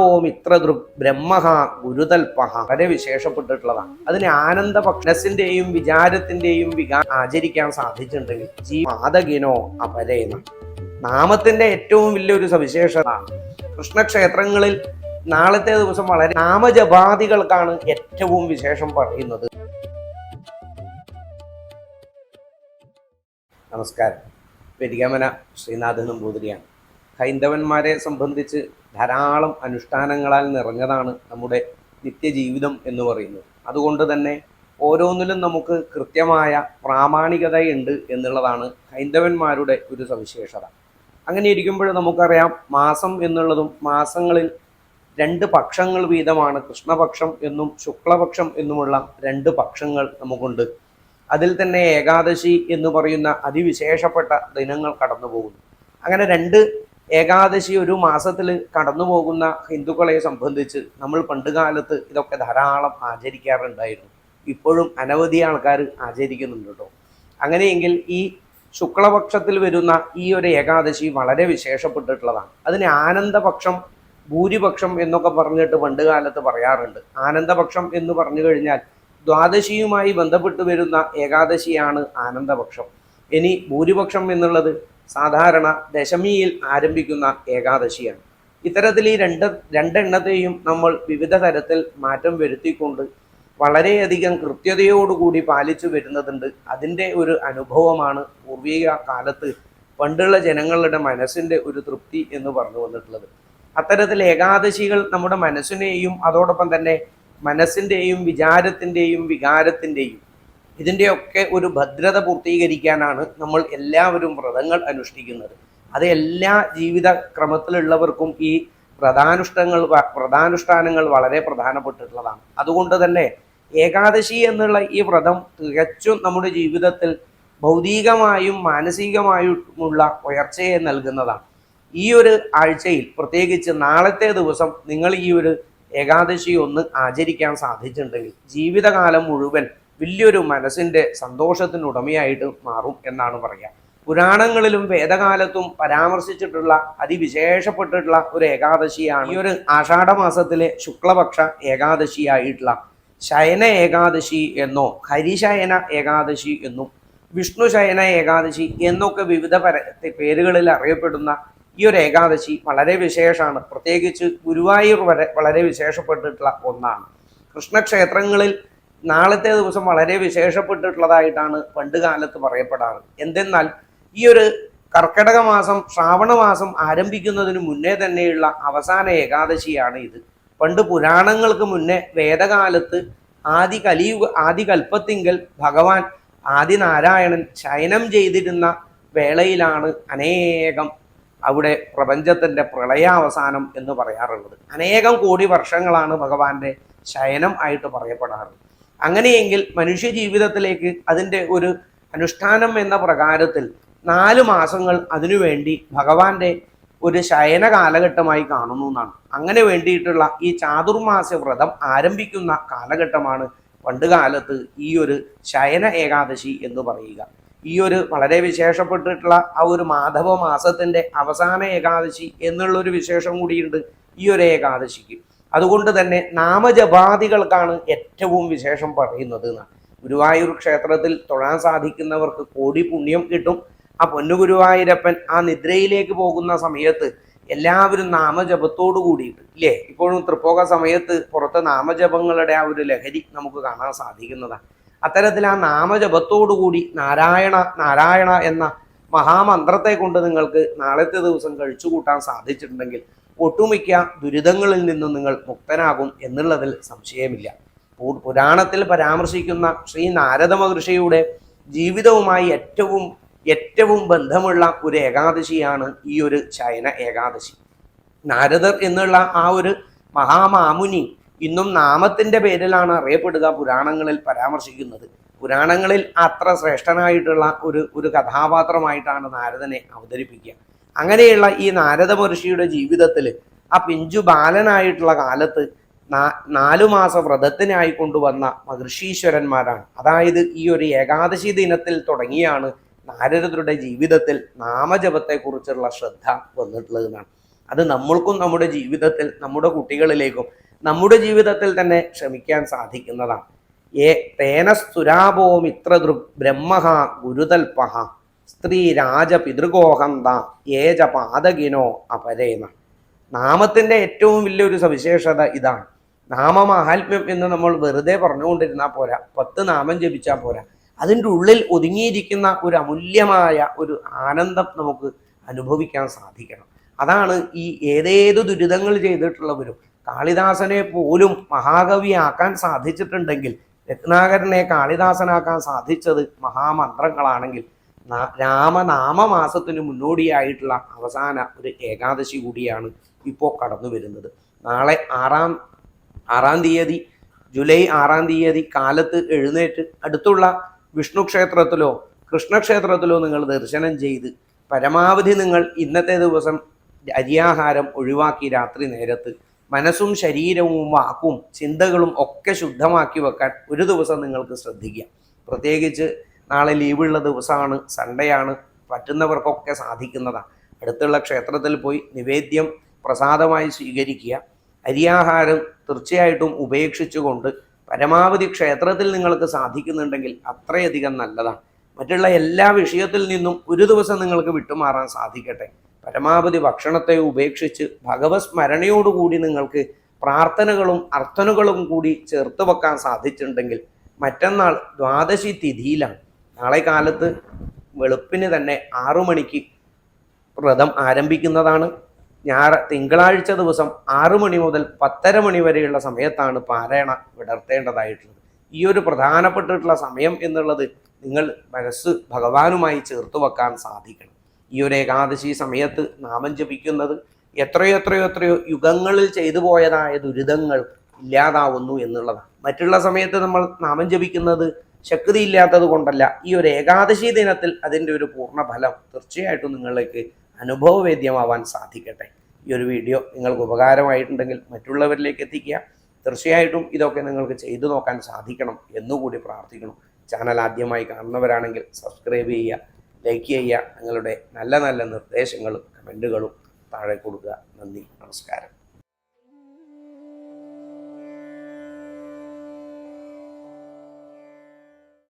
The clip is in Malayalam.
ഓം ദൃ ബ്രഹ്മഹ ഗുരുതൽപഹ. വളരെ വിശേഷപ്പെട്ടിട്ടുള്ളതാണ് അതിന് ആനന്ദ ഭക്ഷണത്തിന്റെയും വിചാരത്തിന്റെയും വികാ ആചരിക്കാൻ സാധിച്ചിട്ടുണ്ടെങ്കിൽ ജീ മാതകിനോ അപരേന. നാമത്തിന്റെ ഏറ്റവും വലിയൊരു സവിശേഷത കൃഷ്ണക്ഷേത്രങ്ങളിൽ നാളത്തെ ദിവസം വളരെ നാമജപാദികൾക്കാണ് ഏറ്റവും വിശേഷം പറയുന്നത്. നമസ്കാരം. പെരികമന ശ്രീനാഥൻ നമ്പൂതിരിയാണ്. ഹൈന്ദവന്മാരെ സംബന്ധിച്ച് ധാരാളം അനുഷ്ഠാനങ്ങളാൽ നിറഞ്ഞതാണ് നമ്മുടെ നിത്യജീവിതം എന്ന് പറയുന്നത്. അതുകൊണ്ട് തന്നെ ഓരോന്നിലും നമുക്ക് കൃത്യമായ പ്രാമാണികതയുണ്ട് എന്നുള്ളതാണ് ഹൈന്ദവന്മാരുടെ ഒരു സവിശേഷത. അങ്ങനെ ഇരിക്കുമ്പോൾ നമുക്കറിയാം മാസം എന്നുള്ളതും മാസങ്ങളിൽ രണ്ട് പക്ഷങ്ങൾ വീതമാണ്. കൃഷ്ണപക്ഷം എന്നും ശുക്ലപക്ഷം എന്നുമുള്ള രണ്ട് പക്ഷങ്ങൾ നമുക്കുണ്ട്. അതിൽ തന്നെ ഏകാദശി എന്ന് പറയുന്ന അതിവിശേഷപ്പെട്ട ദിനങ്ങൾ കടന്നു പോകുന്നു അങ്ങനെ രണ്ട് ഏകാദശി ഒരു മാസത്തിൽ കടന്നു പോകുന്ന ഹിന്ദുക്കളെ സംബന്ധിച്ച് നമ്മൾ പണ്ടുകാലത്ത് ഇതൊക്കെ ധാരാളം ആചരിക്കാറുണ്ടായിരുന്നു. ഇപ്പോഴും അനവധി ആൾക്കാർ ആചരിക്കുന്നുണ്ട് കേട്ടോ. അങ്ങനെയെങ്കിൽ ഈ ശുക്ലപക്ഷത്തിൽ വരുന്ന ഈ ഒരു ഏകാദശി വളരെ വിശേഷപ്പെട്ടിട്ടുള്ളതാണ്. അതിന് ആനന്ദപക്ഷം ഭൂരിപക്ഷം എന്നൊക്കെ പറഞ്ഞിട്ട് പണ്ട് കാലത്ത് പറയാറുണ്ട്. ആനന്ദപക്ഷം എന്ന് പറഞ്ഞു കഴിഞ്ഞാൽ ദ്വാദശിയുമായി ബന്ധപ്പെട്ട് വരുന്ന ഏകാദശിയാണ് ആനന്ദപക്ഷം. ഇനി ഭൂരിപക്ഷം എന്നുള്ളത് സാധാരണ ദശമിയിൽ ആരംഭിക്കുന്ന ഏകാദശിയാണ്. ഇത്തരത്തിൽ ഈ രണ്ട് രണ്ടെണ്ണത്തെയും നമ്മൾ വിവിധ തരത്തിൽ മാറ്റം വരുത്തിക്കൊണ്ട് വളരെയധികം കൃത്യതയോടുകൂടി പാലിച്ചു വരുന്നതുണ്ട്. അതിന്റെ ഒരു അനുഭവമാണ് പൂർവിക കാലത്ത് പണ്ടുള്ള ജനങ്ങളുടെ മനസ്സിന്റെ ഒരു തൃപ്തി എന്ന് പറഞ്ഞു വന്നിട്ടുള്ളത്. അത്തരത്തിൽ ഏകാദശികൾ നമ്മുടെ മനസ്സിനെയും അതോടൊപ്പം തന്നെ മനസ്സിന്റെയും വിചാരത്തിന്റെയും വികാരത്തിന്റെയും ഇതിന്റെയൊക്കെ ഒരു ഭദ്രത പൂർത്തീകരിക്കാനാണ് നമ്മൾ എല്ലാവരും വ്രതങ്ങൾ അനുഷ്ഠിക്കുന്നത്. അത് എല്ലാ ജീവിത ക്രമത്തിലുള്ളവർക്കും ഈ വ്രതാനുഷ്ഠങ്ങൾ വ്രതാനുഷ്ഠാനങ്ങൾ വളരെ പ്രധാനപ്പെട്ടിട്ടുള്ളതാണ്. അതുകൊണ്ട് തന്നെ ഏകാദശി എന്നുള്ള ഈ വ്രതം തികച്ചും നമ്മുടെ ജീവിതത്തിൽ ഭൗതികമായും മാനസികമായുമുള്ള ഉയർച്ചയെ നൽകുന്നതാണ്. ഈ ഒരു ആഴ്ചയിൽ പ്രത്യേകിച്ച് നാളത്തെ ദിവസം നിങ്ങൾ ഈ ഒരു ഏകാദശി ഒന്ന് ആചരിക്കാൻ സാധിച്ചിട്ടുണ്ടെങ്കിൽ ജീവിതകാലം മുഴുവൻ വലിയൊരു മനസ്സിന്റെ സന്തോഷത്തിനുടമയായിട്ട് മാറും എന്നാണ് പറയുക പുരാണങ്ങളിലും വേദകാലത്തും പരാമർശിച്ചിട്ടുള്ള അതിവിശേഷപ്പെട്ടിട്ടുള്ള ഒരു ഏകാദശിയാണ് ഈ ഒരു ആഷാഢമാസത്തിലെ ശുക്ലപക്ഷ ഏകാദശിയായിട്ടുള്ള ശയന ഏകാദശി എന്നോ ഹരിശയന ഏകാദശി എന്നും വിഷ്ണു ശയന ഏകാദശി എന്നൊക്കെ വിവിധ പര പേരുകളിൽ അറിയപ്പെടുന്ന ഈ ഒരു ഏകാദശി വളരെ വിശേഷമാണ്. പ്രത്യേകിച്ച് ഗുരുവായൂർ വരെ വളരെ വിശേഷപ്പെട്ടിട്ടുള്ള ഒന്നാണ്. കൃഷ്ണക്ഷേത്രങ്ങളിൽ നാളത്തെ ദിവസം വളരെ വിശേഷപ്പെട്ടിട്ടുള്ളതായിട്ടാണ് പണ്ട് കാലത്ത് പറയപ്പെടാറ്. എന്തെന്നാൽ ഈ ഒരു കർക്കിടക മാസം ശ്രാവണ മാസം ആരംഭിക്കുന്നതിന് മുന്നേ തന്നെയുള്ള അവസാന ഏകാദശിയാണ് ഇത്. പണ്ട് പുരാണങ്ങൾക്ക് മുന്നേ വേദകാലത്ത് ആദി കലിയുഗ ആദി കൽപ്പത്തിങ്കൽ ഭഗവാൻ ആദിനാരായണൻ ശയനം ചെയ്തിരുന്ന വേളയിലാണ് അനേകം അവിടെ പ്രപഞ്ചത്തിന്റെ പ്രളയാവസാനം എന്ന് പറയാറുള്ളത്. അനേകം കോടി വർഷങ്ങളാണ് ഭഗവാന്റെ ശയനം ആയിട്ട് പറയപ്പെടാറ്. അങ്ങനെയെങ്കിൽ മനുഷ്യ ജീവിതത്തിലേക്ക് അതിന്റെ ഒരു അനുഷ്ഠാനം എന്ന പ്രകാരത്തിൽ നാല് മാസങ്ങൾ അതിനുവേണ്ടി ഭഗവാന്റെ ഒരു ശയന കാലഘട്ടമായി കാണുന്നു എന്നാണ്. അങ്ങനെ വേണ്ടിയിട്ടുള്ള ഈ ചാതുർമാസ വ്രതം ആരംഭിക്കുന്ന കാലഘട്ടമാണ് പണ്ട് കാലത്ത് ഈ ഒരു ശയന ഏകാദശി എന്ന് പറയുക. ഈ ഒരു വളരെ വിശേഷപ്പെട്ടിട്ടുള്ള ആ ഒരു മാധവ മാസത്തിന്റെ അവസാന ഏകാദശി എന്നുള്ളൊരു വിശേഷം കൂടിയുണ്ട് ഈ ഒരു ഏകാദശിക്ക്. അതുകൊണ്ട് തന്നെ നാമജപാദികൾക്കാണ് ഏറ്റവും വിശേഷം പറയുന്നത് എന്നാണ്. ഗുരുവായൂർ ക്ഷേത്രത്തിൽ തൊഴാൻ സാധിക്കുന്നവർക്ക് കോടി പുണ്യം കിട്ടും. ആ പൊന്നുഗുരുവായൂരപ്പൻ ആ നിദ്രയിലേക്ക് പോകുന്ന സമയത്ത് എല്ലാവരും നാമജപത്തോടു കൂടിയിട്ട് ഇല്ലേ? ഇപ്പോഴും തൃപ്പോക സമയത്ത് പുറത്ത് നാമജപങ്ങളുടെ ആ ഒരു ലഹരി നമുക്ക് കാണാൻ സാധിക്കുന്നതാണ്. അത്തരത്തിൽ ആ നാമജപത്തോടു കൂടി നാരായണ നാരായണ എന്ന മഹാമന്ത്രത്തെ കൊണ്ട് നിങ്ങൾക്ക് നാളത്തെ ദിവസം കഴിച്ചുകൂട്ടാൻ സാധിച്ചിട്ടുണ്ടെങ്കിൽ ഒട്ടുമിക്ക ദുരിതങ്ങളിൽ നിന്നും നിങ്ങൾ മുക്തനാകും എന്നുള്ളതിൽ സംശയമില്ല. പുരാണത്തിൽ പരാമർശിക്കുന്ന ശ്രീ നാരദ മഹർഷിയുടെ ജീവിതവുമായി ഏറ്റവും ഏറ്റവും ബന്ധമുള്ള ഒരു ഏകാദശിയാണ് ഈ ഒരു ചൈന ഏകാദശി. നാരദർ എന്നുള്ള ആ ഒരു മഹാമാമുനി ഇന്നും നാമത്തിന്റെ പേരിലാണ് അറിയപ്പെടുക പുരാണങ്ങളിൽ പരാമർശിക്കുന്നത്. പുരാണങ്ങളിൽ അത്ര ശ്രേഷ്ഠനായിട്ടുള്ള ഒരു ഒരു കഥാപാത്രമായിട്ടാണ് നാരദനെ അവതരിപ്പിക്കുക. അങ്ങനെയുള്ള ഈ നാരദ മഹർഷിയുടെ ജീവിതത്തിൽ ആ പിഞ്ചു ബാലനായിട്ടുള്ള കാലത്ത് നാലു മാസ വ്രതത്തിനായി കൊണ്ടുവന്ന മഹർഷീശ്വരന്മാരാണ്. അതായത് ഈ ഒരു ഏകാദശി ദിനത്തിൽ തുടങ്ങിയാണ് നാരദരുടെ ജീവിതത്തിൽ നാമജപത്തെക്കുറിച്ചുള്ള ശ്രദ്ധ വന്നിട്ടുള്ളതെന്നാണ് അത് നമ്മൾക്കും നമ്മുടെ ജീവിതത്തിൽ നമ്മുടെ കുട്ടികളിലേക്കും നമ്മുടെ ജീവിതത്തിൽ തന്നെ ശ്രമിക്കാൻ സാധിക്കുന്നതാണ്. ഏ തേന സ്തുരാപോ മിത്രദൃക് ബ്രഹ്മഹ ഗുരുതൽപഹ. സ്ത്രീ രാജ പിതൃഗോഹന്ത ഏജ പാതകിനോ അപരേന നാമത്തിന്റെ ഏറ്റവും വലിയൊരു സവിശേഷത ഇതാണ്. നാമമാഹാത്മ്യം എന്ന് നമ്മൾ വെറുതെ പറഞ്ഞുകൊണ്ടിരുന്നാൽ പോരാ. പത്ത് നാമം ജപിച്ചാൽ പോരാ. അതിന്റെ ഉള്ളിൽ ഒതുങ്ങിയിരിക്കുന്ന ഒരു അമൂല്യമായ ഒരു ആനന്ദം നമുക്ക് അനുഭവിക്കാൻ സാധിക്കണം. അതാണ് ഈ ഏതേത് ദുരിതങ്ങൾ ചെയ്തിട്ടുള്ളവരും കാളിദാസനെ പോലും മഹാകവിയാക്കാൻ സാധിച്ചിട്ടുണ്ടെങ്കിൽ രത്നാകരനെ കാളിദാസനാക്കാൻ സാധിച്ചത് മഹാമന്ത്രങ്ങളാണെങ്കിൽ രാമനാമമാസത്തിന് മുന്നോടിയായിട്ടുള്ള അവസാന ഒരു ഏകാദശി കൂടിയാണ് ഇപ്പോൾ കടന്നു വരുന്നത്. നാളെ ആറാം ആറാം തീയതി ജൂലൈ ആറാം തീയതി കാലത്ത് എഴുന്നേറ്റ് അടുത്തുള്ള വിഷ്ണു ക്ഷേത്രത്തിലോ കൃഷ്ണക്ഷേത്രത്തിലോ നിങ്ങൾ ദർശനം ചെയ്ത് പരമാവധി നിങ്ങൾ ഇന്നത്തെ ദിവസം അരിയാഹാരം ഒഴിവാക്കി രാത്രി നേരത്ത് മനസ്സും ശരീരവും വാക്കും ചിന്തകളും ഒക്കെ ശുദ്ധമാക്കി വെക്കാൻ ഒരു ദിവസം നിങ്ങൾക്ക് ശ്രദ്ധിക്കാം. പ്രത്യേകിച്ച് നാളെ ലീവുള്ള ദിവസമാണ് സൺഡേ ആണ്. പറ്റുന്നവർക്കൊക്കെ സാധിക്കുന്നതാണ് അടുത്തുള്ള ക്ഷേത്രത്തിൽ പോയി നിവേദ്യം പ്രസാദമായി സ്വീകരിക്കുക. അരിയാഹാരം തീർച്ചയായിട്ടും ഉപേക്ഷിച്ചുകൊണ്ട് പരമാവധി ക്ഷേത്രത്തിൽ നിങ്ങൾക്ക് സാധിക്കുന്നുണ്ടെങ്കിൽ അത്രയധികം നല്ലതാണ് മറ്റുള്ള എല്ലാ വിഷയത്തിൽ നിന്നും ഒരു ദിവസം നിങ്ങൾക്ക് വിട്ടുമാറാൻ സാധിക്കട്ടെ. പരമാവധി ഭക്ഷണത്തെ ഉപേക്ഷിച്ച് ഭഗവത് സ്മരണയോടുകൂടി നിങ്ങൾക്ക് പ്രാർത്ഥനകളും അർത്ഥനകളും കൂടി ചേർത്ത് വെക്കാൻ സാധിച്ചിട്ടുണ്ടെങ്കിൽ മറ്റന്നാൾ ദ്വാദശി തിഥിയിലാണ്. നാളെ കാലത്ത് വെളുപ്പിന് തന്നെ ആറു മണിക്ക് വ്രതം ആരംഭിക്കുന്നതാണ്. ഞായർ തിങ്കളാഴ്ച ദിവസം ആറു മണി മുതൽ പത്തര മണി വരെയുള്ള സമയത്താണ് പാരായണ വിടർത്തേണ്ടതായിട്ടുള്ളത്. ഈ ഒരു പ്രധാനപ്പെട്ടിട്ടുള്ള സമയം എന്നുള്ളത് നിങ്ങൾ മനസ്സ് ഭഗവാനുമായി ചേർത്ത് വെക്കാൻ സാധിക്കണം. ഈ ഒരു ഏകാദശി സമയത്ത് നാമം ജപിക്കുന്നത് എത്രയോ എത്രയോ എത്രയോ യുഗങ്ങളിൽ ചെയ്തു പോയതായ ദുരിതങ്ങൾ ഇല്ലാതാവുന്നു എന്നുള്ളതാണ്. മറ്റുള്ള സമയത്ത് നമ്മൾ നാമം ജപിക്കുന്നത് ശക്തിയില്ലാത്തത് കൊണ്ടല്ല ഈ ഒരു ഏകാദശി ദിനത്തിൽ അതിന്റെ ഒരു പൂർണ ഫലം തീർച്ചയായിട്ടും നിങ്ങളിലേക്ക് അനുഭവവേദ്യമാവാൻ സാധിക്കട്ടെ. ഈ ഒരു വീഡിയോ നിങ്ങൾക്ക് ഉപകാരമായിട്ടുണ്ടെങ്കിൽ മറ്റുള്ളവരിലേക്ക് എത്തിക്കുക. തീർച്ചയായിട്ടും ഇതൊക്കെ നിങ്ങൾക്ക് ചെയ്തു നോക്കാൻ സാധിക്കണം എന്നുകൂടി പ്രാർത്ഥിക്കണം ചാനൽ ആദ്യമായി കാണുന്നവരാണെങ്കിൽ സബ്സ്ക്രൈബ് ചെയ്യുക ലൈക്ക് ചെയ്യുക. നിങ്ങളുടെ നല്ല നല്ല നിർദ്ദേശങ്ങളും കമന്റുകളും താഴെ കൊടുക്കുക. നന്ദി നമസ്കാരം.